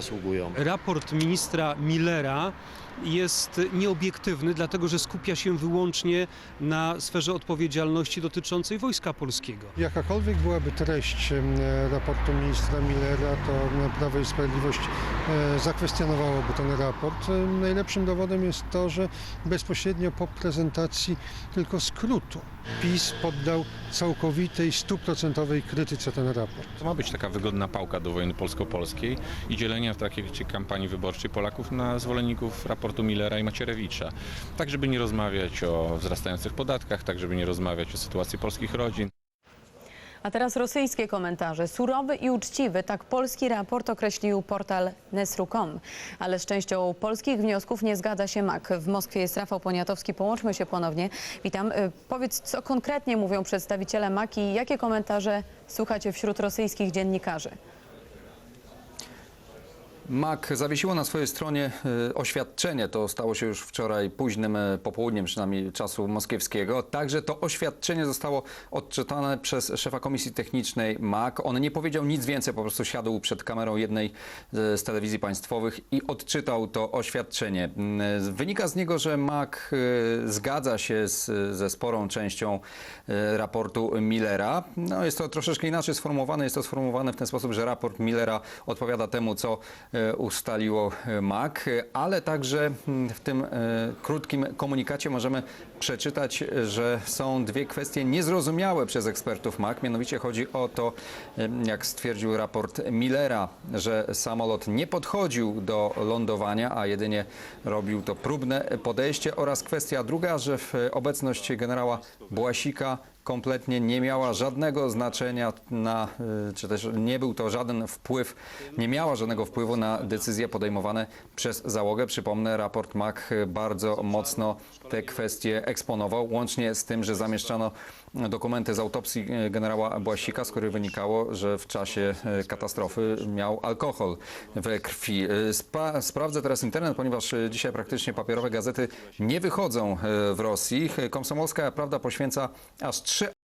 zasługują. Raport ministra Millera jest nieobiektywny, dlatego że skupia się wyłącznie na sferze odpowiedzialności dotyczącej Wojska Polskiego. Jakakolwiek byłaby treść raportu ministra Millera, to Prawo i Sprawiedliwość e, zakwestionowałoby ten raport. Em, Najlepszym dowodem jest to, że bezpośrednio po prezentacji tylko skrótu PiS poddał całkowitej, stuprocentowej krytyce ten raport. To ma być taka wygodna pałka do wojny polsko-polskiej i dzielenia w trakcie kampanii wyborczej Polaków na zwolenników raportu Millera i Macierewicza. Tak, żeby nie rozmawiać o wzrastających podatkach, tak, żeby nie rozmawiać o sytuacji polskich rodzin. A teraz rosyjskie komentarze. Surowy i uczciwy, tak polski raport określił portal Nesru.com. Ale z częścią polskich wniosków nie zgadza się MAK. W Moskwie jest Rafał Poniatowski. Połączmy się ponownie. Witam. Y, Powiedz, co konkretnie mówią przedstawiciele MAK i jakie komentarze słuchacie wśród rosyjskich dziennikarzy? MAK zawiesiło na swojej stronie e, oświadczenie, to stało się już wczoraj późnym e, popołudniem, przynajmniej czasu moskiewskiego. Także to oświadczenie zostało odczytane przez szefa Komisji Technicznej MAK. On nie powiedział nic więcej, po prostu siadł przed kamerą jednej e, z telewizji państwowych i odczytał to oświadczenie. Mm, Wynika z niego, że MAK zgadza się z, ze sporą częścią raportu Millera. No, jest to troszeczkę inaczej sformułowane. Jest to sformułowane w ten sposób, że raport Millera odpowiada temu, co ustaliło e, MAK, e, ale także mm, w tym e, krótkim komunikacie możemy przeczytać, e, że są dwie kwestie niezrozumiałe przez ekspertów MAK. Mianowicie chodzi o to, e, jak stwierdził raport Millera, że samolot nie podchodził do lądowania, a jedynie robił to próbne podejście oraz kwestia druga, że w obecność generała Błasika kompletnie nie miała żadnego znaczenia na, y, czy też nie był to żaden wpływ, nie miała żadnego wpływu na decyzje podejmowane przez załogę. Przypomnę, raport MAK bardzo mocno te kwestie eksponował, łącznie z tym, że zamieszczano dokumenty z autopsji y, generała Błasika, z których wynikało, że w czasie y, katastrofy miał alkohol we krwi. Spa, sprawdzę teraz internet, ponieważ dzisiaj praktycznie papierowe gazety nie wychodzą w Rosji. Komsomolska Prawda poświęca aż trzy